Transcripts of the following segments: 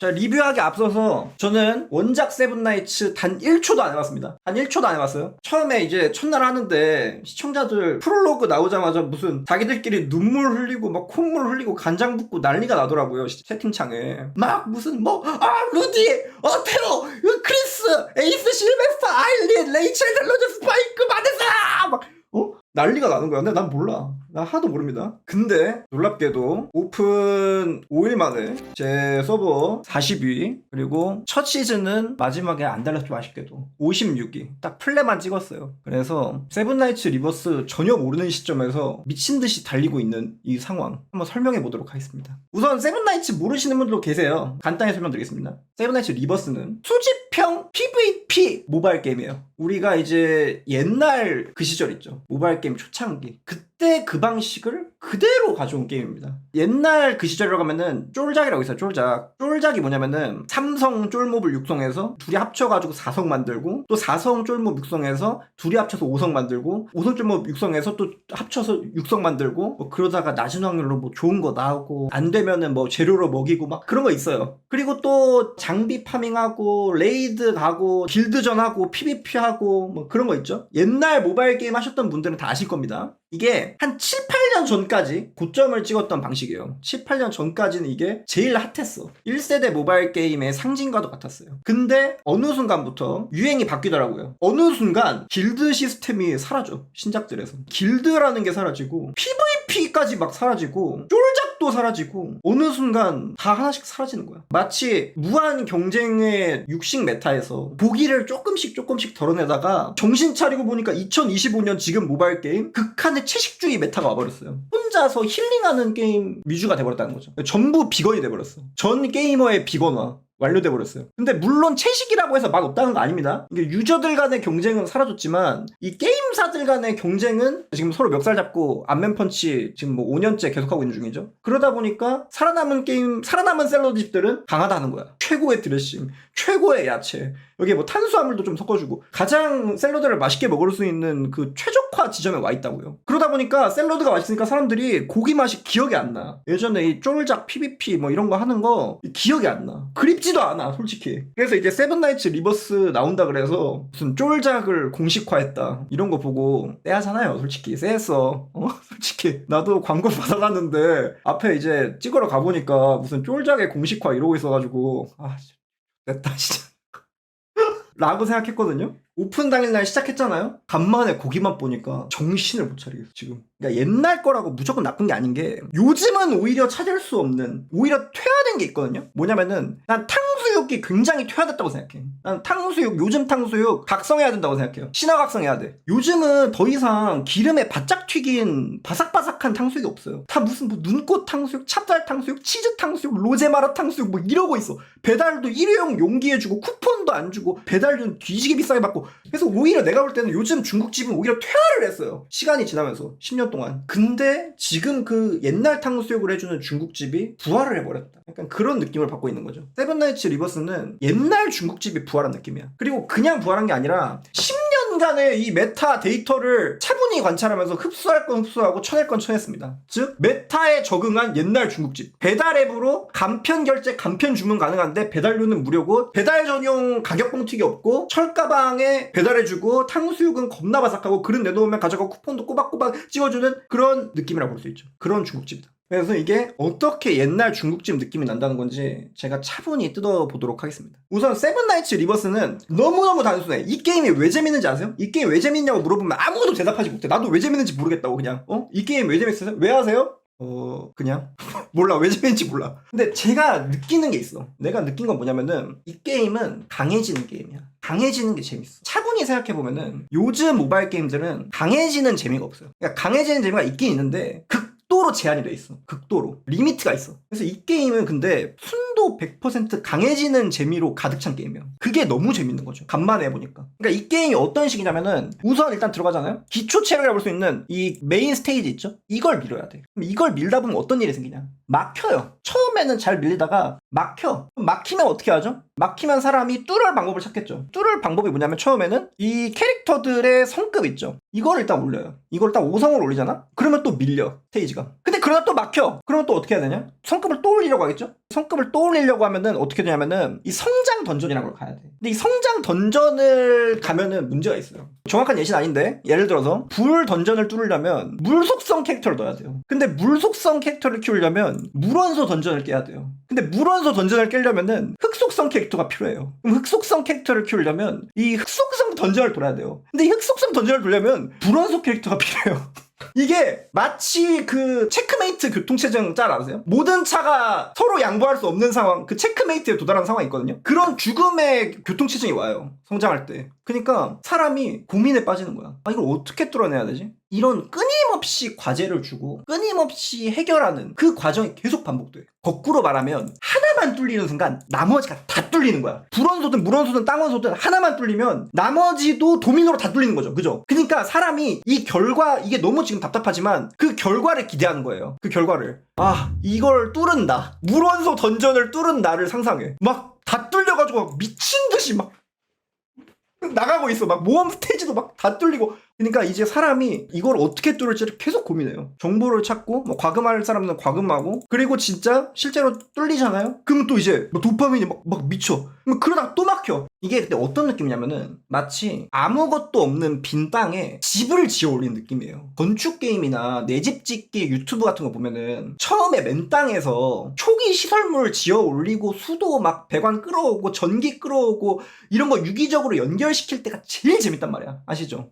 자, 리뷰하기 앞서서 저는 원작 세븐나이츠 단 1초도 안 해봤습니다. 단 1초도 안 해봤어요. 처음에 이제 첫날 하는데 시청자들 프롤로그 나오자마자 무슨 자기들끼리 눈물 흘리고 막 콧물 흘리고 간장 붓고 난리가 나더라고요. 시- 채팅창에. 막 무슨 뭐, 아, 루디, 어, 테러, 크리스, 에이스 실베스터, 아일린, 레이첼 델로즈 스파이크, 마데사! 막, 어? 난리가 나는 거야. 근데 난 몰라. 나 하나도 모릅니다. 근데 놀랍게도 오픈 5일 만에 제 서버 40위 그리고 첫 시즌은 마지막에 안 달렸죠 아쉽게도 56위 딱 플레만 찍었어요. 그래서 세븐나이츠 리버스 전혀 모르는 시점에서 미친 듯이 달리고 있는 이 상황 한번 설명해 보도록 하겠습니다. 우선 세븐나이츠 모르시는 분들도 계세요. 간단히 설명드리겠습니다. 세븐나이츠 리버스는 수집형 PVP 모바일 게임이에요. 우리가 이제 옛날 그 시절 있죠. 모바일 게임 초창기. 그 때 그 방식을 그대로 가져온 게임입니다. 옛날 그 시절이라고 하면은 쫄작이라고 있어요. 쫄작. 쫄작이 뭐냐면은 삼성 쫄몹을 육성해서 둘이 합쳐가지고 4성 만들고 또 4성 쫄몹 육성해서 둘이 합쳐서 5성 만들고 5성 쫄몹 육성해서 또 합쳐서 6성 만들고 뭐 그러다가 낮은 확률로 뭐 좋은 거 나오고 안 되면은 뭐 재료로 먹이고 막 그런 거 있어요. 그리고 또 장비 파밍하고 레이드 가고 길드전 하고 PVP 하고 뭐 그런 거 있죠. 옛날 모바일 게임 하셨던 분들은 다 아실 겁니다. 이게 한 7, 8 년 전까지 고점을 찍었던 방식이에요. 7, 8년 전까지는 이게 제일 핫했어. 1세대 모바일 게임의 상징과도 같았어요. 근데 어느 순간부터 유행이 바뀌더라고요. 어느 순간 길드 시스템이 사라져. 신작들에서. 길드라는 게 사라지고 PVP까지 막 사라지고 쫄작 도 사라지고 어느 순간 다 하나씩 사라지는 거야. 마치 무한 경쟁의 육식 메타에서 보기를 조금씩 조금씩 덜어내다가 정신 차리고 보니까 2025년 지금 모바일 게임 극한의 채식주의 메타가 와버렸어요. 혼자서 힐링하는 게임 위주가 돼버렸다는 거죠. 전부 비건이 돼버렸어. 전 게이머의 비건화. 완료돼 버렸어요. 근데 물론 채식이라고 해서 맛 없다는 거 아닙니다. 이게 유저들 간의 경쟁은 사라졌지만 이 게임사들 간의 경쟁은 지금 서로 멱살 잡고 안면 펀치 지금 뭐 5년째 계속하고 있는 중이죠. 그러다 보니까 살아남은 게임 살아남은 샐러드집들은 강하다는 거야. 최고의 드레싱, 최고의 야채, 여기에 뭐 탄수화물도 좀 섞어주고 가장 샐러드를 맛있게 먹을 수 있는 그 최적화 지점에 와 있다고요. 그러다 보니까 샐러드가 맛있으니까 사람들이 고기 맛이 기억이 안 나. 예전에 이 쫄작 PVP 뭐 이런 거 하는 거 기억이 안 나. 그립지도 않아, 솔직히. 그래서 이제 세븐나이츠 리버스 나온다 그래서 무슨 쫄작을 공식화했다 이런 거 보고 쎄하잖아요, 솔직히. 쎄했어. 어? 솔직히 나도 광고 받아갔는데 앞에 이제 찍으러 가보니까 무슨 쫄작의 공식화 이러고 있어가지고 아, 됐다 진짜. 라고 생각했거든요. 오픈 당일날 시작했잖아요. 간만에 고기만 보니까 정신을 못 차리겠어 지금. 그러니까 옛날 거라고 무조건 나쁜 게 아닌 게 요즘은 오히려 찾을 수 없는 오히려 퇴화된 게 있거든요. 뭐냐면은 난 탕 수육이 굉장히 퇴화됐다고 생각해. 난 탕수육 요즘 탕수육 각성해야 된다고 생각해요. 신화 각성해야 돼. 요즘은 더 이상 기름에 바짝 튀긴 바삭바삭한 탕수육이 없어요. 다 무슨 뭐 눈꽃 탕수육, 찹쌀 탕수육, 치즈 탕수육, 로제마라 탕수육 뭐 이러고 있어. 배달도 일회용 용기에 주고 쿠폰도 안 주고 배달료는 뒤지게 비싸게 받고 그래서 오히려 내가 볼 때는 요즘 중국집은 오히려 퇴화를 했어요. 시간이 지나면서 10년 동안. 근데 지금 그 옛날 탕수육을 해주는 중국집이 부활을 해버렸다. 약간 그런 느낌을 받고 있는 거죠. 세븐나이츠 리버 스는 옛날 중국집이 부활한 느낌이야. 그리고 그냥 부활한 게 아니라 10년간의 이 메타 데이터를 차분히 관찰하면서 흡수할 건 흡수하고 쳐낼 건 쳐냈습니다. 즉 메타에 적응한 옛날 중국집. 배달 앱으로 간편 결제, 간편 주문 가능한데 배달료는 무료고 배달 전용 가격 봉투기 없고 철가방에 배달해주고 탕수육은 겁나 바삭하고 그릇 내놓으면 가져가고 쿠폰도 꼬박꼬박 찍어주는 그런 느낌이라고 볼 수 있죠. 그런 중국집이다. 그래서 이게 어떻게 옛날 중국집 느낌이 난다는 건지 제가 차분히 뜯어보도록 하겠습니다. 우선 세븐나이츠 리버스는 너무너무 단순해. 이 게임이 왜 재밌는지 아세요? 이 게임 왜 재밌냐고 물어보면 아무도 대답하지 못해. 나도 왜 재밌는지 모르겠다고 그냥. 어? 이 게임 왜 재밌어요? 왜 하세요? 어, 그냥. 몰라. 왜 재밌는지 몰라. 근데 제가 느끼는 게 있어. 내가 느낀 건 뭐냐면은 이 게임은 강해지는 게임이야. 강해지는 게 재밌어. 차분히 생각해보면은 요즘 모바일 게임들은 강해지는 재미가 없어요. 그러니까 강해지는 재미가 있긴 있는데 극 도로 제한이 돼 있어. 극도로. 리미트가 있어. 그래서 이 게임은 근데 순도 100% 강해지는 재미로 가득 찬 게임이야. 그게 너무 재밌는 거죠. 간만에 해보니까. 그러니까 이 게임이 어떤 식이냐면은 우선 일단 들어가잖아요. 기초 체력이라고 볼 수 있는 이 메인 스테이지 있죠? 이걸 밀어야 돼. 그럼 이걸 밀다 보면 어떤 일이 생기냐? 막혀요. 처음에는 잘 밀리다가 막혀. 막히면 어떻게 하죠? 막히면 사람이 뚫을 방법을 찾겠죠. 뚫을 방법이 뭐냐면 처음에는 이 캐릭터들의 성급 있죠. 이걸 일단 올려요. 이걸 딱 5성을 올리잖아? 그러면 또 밀려, 스테이지가. 근데 그러다 또 막혀. 그러면 또 어떻게 해야 되냐? 성급을 또 올리려고 하겠죠? 성급을 또 올리려고 하면은 어떻게 되냐면은 이 성장 던전이라는 걸 가야 돼. 근데 이 성장 던전을 가면은 문제가 있어요. 정확한 예시는 아닌데 예를 들어서 불 던전을 뚫으려면 물 속성 캐릭터를 넣어야 돼요. 근데 물 속성 캐릭터를 키우려면 물원소 던전을 깨야 돼요. 근데 물원소 던전을 깨려면은 흑속성 캐릭터가 필요해요. 그럼 흑속성 캐릭터를 키우려면 이 흑속성 던전을 돌아야 돼요. 근데 이 흑속성 던전을 돌려면 불원소 캐릭터가 필요해요. 이게 마치 그 체크메이트 교통체증 짤 아세요? 모든 차가 서로 양보할 수 없는 상황, 그 체크메이트에 도달한 상황이 있거든요. 그런 죽음의 교통체증이 와요. 성장할 때. 그러니까 사람이 고민에 빠지는 거야. 아, 이걸 어떻게 뚫어내야 되지? 이런 끊임없이 과제를 주고 끊임없이 해결하는 그 과정이 계속 반복돼. 거꾸로 말하면 하나만 뚫리는 순간 나머지가 다 뚫리는 거야. 불원소든 물원소든 땅원소든 하나만 뚫리면 나머지도 도미노로 다 뚫리는 거죠. 그죠? 그러니까 사람이 이 결과 이게 너무 지금 답답하지만 그 결과를 기대하는 거예요. 그 결과를. 아, 이걸 뚫은다. 물원소 던전을 뚫은 나를 상상해. 막 다 뚫려가지고 막 미친 듯이 막 나가고 있어. 막 모험 스테이지도 막 다 뚫리고. 그러니까 이제 사람이 이걸 어떻게 뚫을지를 계속 고민해요. 정보를 찾고, 뭐 과금할 사람은 과금하고, 그리고 진짜 실제로 뚫리잖아요? 그러면 또 이제 뭐 도파민이 막, 막 미쳐. 그럼 그러다가 또 막혀. 이게 근데 어떤 느낌이냐면은 마치 아무것도 없는 빈 땅에 집을 지어 올린 느낌이에요. 건축 게임이나 내 집 짓기 유튜브 같은 거 보면은 처음에 맨 땅에서 초기 시설물 지어 올리고 수도 막 배관 끌어오고 전기 끌어오고 이런 거 유기적으로 연결시킬 때가 제일 재밌단 말이야. 아시죠?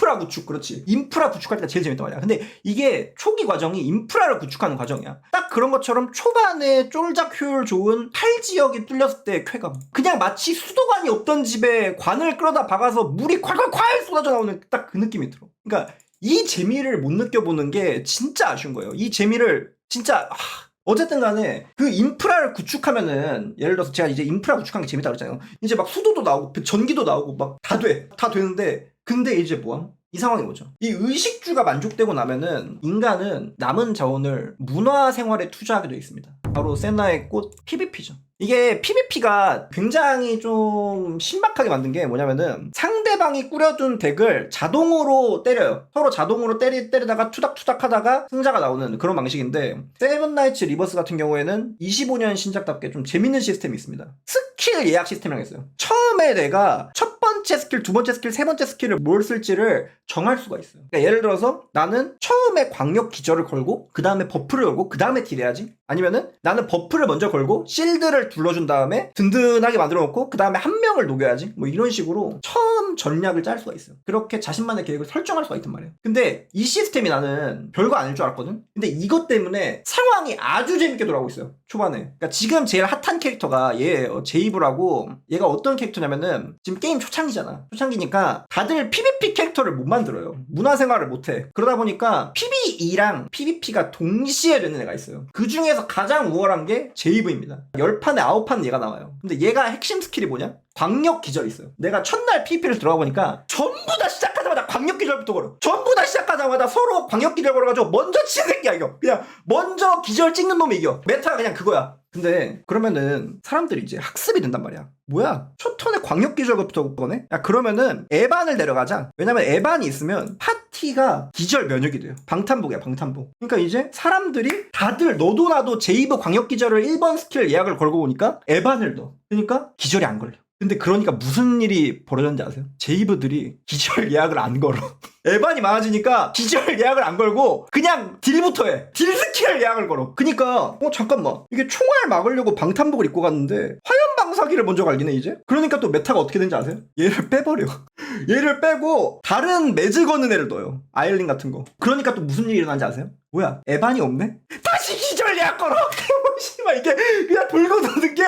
인프라 구축 그렇지. 인프라 구축할 때가 제일 재밌단 말이야. 근데 이게 초기 과정이 인프라를 구축하는 과정이야. 딱 그런 것처럼 초반에 쫄작 효율 좋은 팔 지역이 뚫렸을 때 쾌감. 그냥 마치 수도관이 없던 집에 관을 끌어다 박아서 물이 콸콸콸 쏟아져 나오는 딱 그 느낌이 들어. 그러니까 이 재미를 못 느껴보는 게 진짜 아쉬운 거예요. 이 재미를 진짜 하, 어쨌든 간에 그 인프라를 구축하면은 예를 들어서 제가 이제 인프라 구축하는 게 재밌다 그랬잖아요. 이제 막 수도도 나오고 그 전기도 나오고 막 다 돼. 다 되는데 근데 이제 뭐함? 이 상황이 뭐죠? 이 의식주가 만족되고 나면은 인간은 남은 자원을 문화 생활에 투자하게 되어 있습니다. 바로 세나의 꽃 PVP죠. 이게 PVP가 굉장히 좀 신박하게 만든 게 뭐냐면은 상대방이 꾸려둔 덱을 자동으로 때려요. 서로 자동으로 때리, 때리다가 투닥투닥 하다가 승자가 나오는 그런 방식인데 세븐나이츠 리버스 같은 경우에는 25년 신작답게 좀 재밌는 시스템이 있습니다. 스킬 예약 시스템이라고 있어요. 처음에 내가 첫 번째 스킬, 두 번째 스킬, 세 번째 스킬을 뭘 쓸지를 정할 수가 있어요. 그러니까 예를 들어서 나는 처음에 광역 기절을 걸고 그 다음에 버프를 걸고 그 다음에 딜해야지. 아니면은 나는 버프를 먼저 걸고 실드를 둘러준 다음에 든든하게 만들어 놓고 그 다음에 한 명을 녹여야지. 뭐 이런 식으로 처음 전략을 짤 수가 있어요. 그렇게 자신만의 계획을 설정할 수가 있단 말이에요. 근데 이 시스템이 나는 별거 아닐 줄 알았거든. 근데 이것 때문에 상황이 아주 재밌게 돌아오고 있어요. 초반에. 그러니까 지금 제일 핫한 캐릭터가 얘예요. 제이브라고 얘가 어떤 캐릭터냐면은 지금 게임 초창기잖아. 초창기니까 다들 PVP 캐릭터를 못 만들어요. 문화생활을 못해. 그러다 보니까 PVE랑 PVP가 동시에 되는 애가 있어요. 그 중에서 가장 우월한 게 제이브입니다. 10판에 9판 얘가 나와요. 근데 얘가 핵심 스킬이 뭐냐? 광역 기절이 있어요. 내가 첫날 PVP를 들어가 보니까 전부 다 시작하자마자 광역 기절부터 걸어. 전부 다 시작하자마자 서로 광역 기절 걸어가지고 먼저 치는 새끼야 이거. 그냥 먼저 기절 찍는 놈이 이겨. 메타가 그냥 그거야. 근데 그러면은 사람들이 이제 학습이 된단 말이야. 뭐야? 첫 턴에 광역 기절부터 거네? 야 그러면은 에반을 내려가자. 왜냐면 에반이 있으면 파티가 기절 면역이 돼요. 방탄복이야 방탄복. 그러니까 이제 사람들이 다들 너도 나도 제이브 광역 기절을 1번 스킬 예약을 걸고 보니까 에반을 넣어. 그러니까 기절이 안 걸려. 근데 그러니까 무슨 일이 벌어졌는지 아세요? 제이브들이 기절 예약을 안 걸어. 에반이 많아지니까 기절 예약을 안 걸고 그냥 딜부터 해. 딜 스킬 예약을 걸어. 그니까 어 잠깐만 이게 총알 막으려고 방탄복을 입고 갔는데 화염 방사기를 먼저 갈기네 이제. 그러니까 또 메타가 어떻게 되는지 아세요? 얘를 빼버려. 얘를 빼고 다른 매즈 거는 애를 넣어요. 아일린 같은 거. 그러니까 또 무슨 일이 일어나는지 아세요? 뭐야 에반이 없네? 다시 기절 예약 걸어. 씨발 이게 그냥 돌고 도는 게.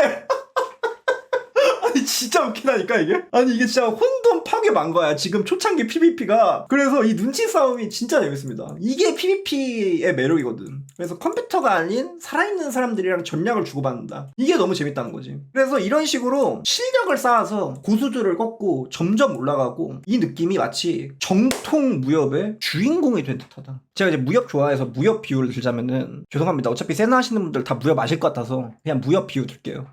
진짜 웃기다니까 이게? 아니 이게 진짜 혼돈 파괴만 거야 지금 초창기 PVP가. 그래서 이 눈치 싸움이 진짜 재밌습니다. 이게 PVP의 매력이거든. 그래서 컴퓨터가 아닌 살아있는 사람들이랑 전략을 주고받는다. 이게 너무 재밌다는 거지. 그래서 이런 식으로 실력을 쌓아서 고수들을 꺾고 점점 올라가고 이 느낌이 마치 정통 무협의 주인공이 된 듯하다. 제가 이제 무협 좋아해서 무협 비유를 들자면은 죄송합니다. 어차피 세나 하시는 분들 다 무협 아실 것 같아서 그냥 무협 비유 들게요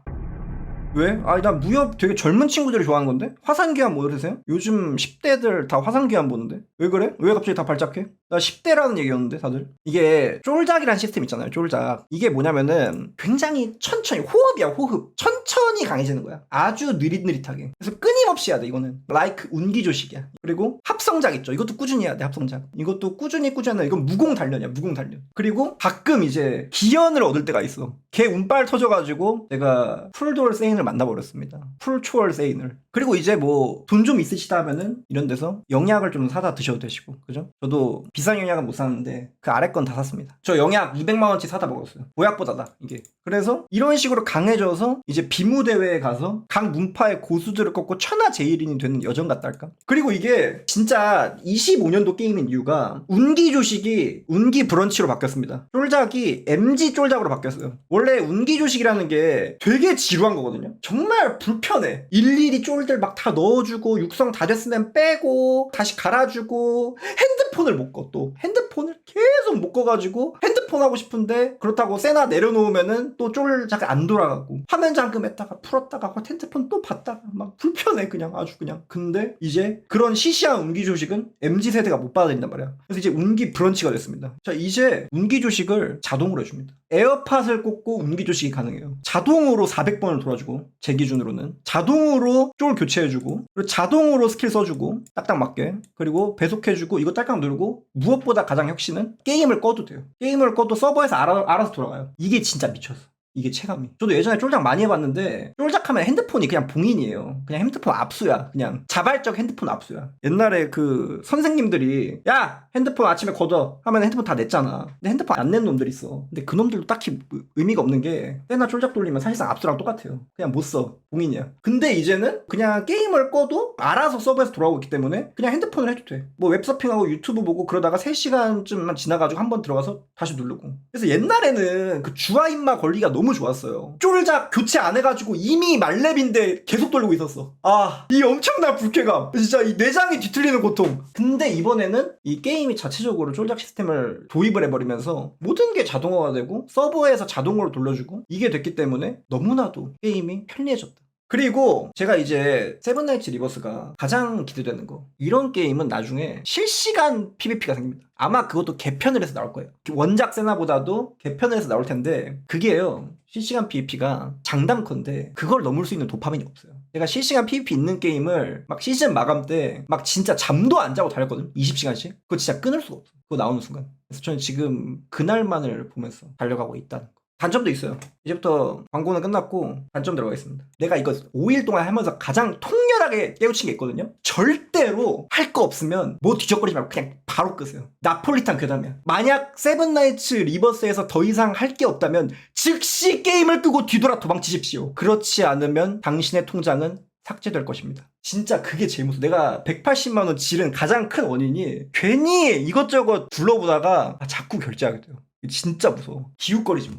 왜? 아니 나 무협 되게 젊은 친구들이 좋아하는 건데? 화산기한 모르세요? 요즘 10대들 다 화산기한 보는데? 왜 그래? 왜 갑자기 다 발작해? 나 10대라는 얘기였는데 다들 이게 쫄작이라는 시스템 있잖아요 쫄작 이게 뭐냐면은 굉장히 천천히 호흡이야 호흡 천천히 강해지는 거야 아주 느릿느릿하게 그래서 끊임없이 해야 돼 이거는 라이크 운기조식이야 그리고 합성작 있죠 이것도 꾸준히 해야 돼 합성작 이것도 꾸준히 꾸준히 해. 이건 무공 단련이야 무공 단련 그리고 가끔 이제 기연을 얻을 때가 있어 걔 운빨 터져가지고 내가 풀돌 세인 을 만나버렸습니다. 풀초월 세인을 그리고 이제 뭐 돈 좀 있으시다 하면은 이런 데서 영약을 좀 사다 드셔도 되시고 그죠? 저도 비싼 영약은 못 사는데 그 아래 건 다 샀습니다. 저 영약 200만 원치 사다 먹었어요. 보약보다다 이게. 그래서 이런 식으로 강해져서 이제 비무 대회에 가서 각 문파의 고수들을 꺾고 천하 제일인이 되는 여정 같다 할까? 그리고 이게 진짜 25년도 게임인 이유가 운기 조식이 운기 브런치로 바뀌었습니다. 쫄작이 MG 쫄작으로 바뀌었어요. 원래 운기 조식이라는 게 되게 지루한 거거든요. 정말 불편해. 일일이 쫄들 막 다 넣어주고 육성 다 됐으면 빼고 다시 갈아주고 핸드폰을 못 꺼 또. 핸드폰을 계속 못 꺼가지고 핸드폰 하고 싶은데 그렇다고 세나 내려놓으면은 또 쫄작 안 돌아가고 화면 잠금했다가 풀었다가 핸드폰 또 봤다가 막 불편해 그냥 아주 그냥. 근데 이제 그런 시시한 운기 조식은 MZ 세대가 못 받아들인단 말이야. 그래서 이제 운기 브런치가 됐습니다. 자 이제 운기 조식을 자동으로 해줍니다. 에어팟을 꽂고 운기 조식이 가능해요. 자동으로 400번을 돌아주고 제 기준으로는. 자동으로 쫄 교체해주고 그리고 자동으로 스킬 써주고 딱딱 맞게. 그리고 배속해주고 이거 딸깍 누르고 무엇보다 가장 혁신은 게임을 꺼도 돼요. 게임을 꺼도 서버에서 알아, 알아서 돌아가요. 이게 진짜 미쳤어 이게 체감이. 저도 예전에 쫄작 많이 해봤는데 쫄작하면 핸드폰이 그냥 봉인이에요. 그냥 핸드폰 압수야. 그냥 자발적 핸드폰 압수야. 옛날에 그 선생님들이 야 핸드폰 아침에 걷어 하면 핸드폰 다 냈잖아. 근데 핸드폰 안 낸 놈들 있어. 근데 그 놈들도 딱히 의- 의미가 없는 게 때나 쫄작 돌리면 사실상 압수랑 똑같아요. 그냥 못 써. 봉인이야. 근데 이제는 그냥 게임을 꺼도 알아서 서버에서 돌아오고 있기 때문에 그냥 핸드폰을 해도 돼. 뭐 웹서핑하고 유튜브 보고 그러다가 3시간쯤만 지나가지고 한 번 들어가서 다시 누르고. 그래서 옛날에는 그 주화 입마 권리가 너무 좋았어요. 쫄작 교체 안 해가지고 이미 말렙인데 계속 돌리고 있었어. 아, 이 엄청난 불쾌감. 진짜 이 내장이 뒤틀리는 고통. 근데 이번에는 이 게임이 자체적으로 쫄작 시스템을 도입을 해버리면서 모든 게 자동화가 되고 서버에서 자동으로 돌려주고 이게 됐기 때문에 너무나도 게임이 편리해졌다. 그리고 제가 이제 세븐나이츠 리버스가 가장 기대되는 거 이런 게임은 나중에 실시간 PVP가 생깁니다. 아마 그것도 개편을 해서 나올 거예요. 원작 세나보다도 개편을 해서 나올 텐데 그게요. 실시간 PVP가 장담컨대 그걸 넘을 수 있는 도파민이 없어요. 제가 실시간 PVP 있는 게임을 막 시즌 마감 때 막 진짜 잠도 안 자고 달렸거든 20시간씩. 그거 진짜 끊을 수가 없어 그거 나오는 순간. 그래서 저는 지금 그날만을 보면서 달려가고 있다는 거 단점도 있어요. 이제부터 광고는 끝났고 단점 들어가겠습니다. 내가 이거 5일 동안 하면서 가장 통렬하게 깨우친 게 있거든요. 절대로 할 거 없으면 뭐 뒤적거리지 말고 그냥 바로 끄세요. 나폴리탄 괴담이야. 만약 세븐나이츠 리버스에서 더 이상 할 게 없다면 즉시 게임을 끄고 뒤돌아 도망치십시오. 그렇지 않으면 당신의 통장은 삭제될 것입니다. 진짜 그게 제일 무서워. 내가 180만 원 지른 가장 큰 원인이 괜히 이것저것 둘러보다가 아, 자꾸 결제하게 돼요. 진짜 무서워. 기웃거리지 마.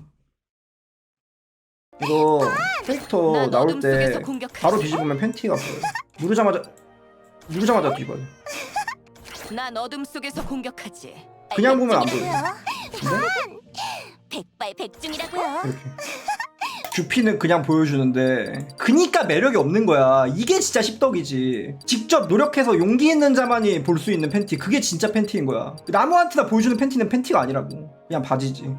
이거 캐릭터 난 나올 어둠 때 속에서 공격하지. 바로 뒤집으면 팬티가 보여요. 누르자마자 누르자마자 뒤집어요. 난 어둠 속에서 공격하지. 그냥 보면 안 보여요. 백발백중이라고요. 이렇게. 주피는 그냥 보여주는데 그니까 매력이 없는 거야 이게 진짜 십덕이지 직접 노력해서 용기 있는 자만이 볼 수 있는 팬티 그게 진짜 팬티인 거야 남한테나 보여주는 팬티는 팬티가 아니라고 그냥 바지지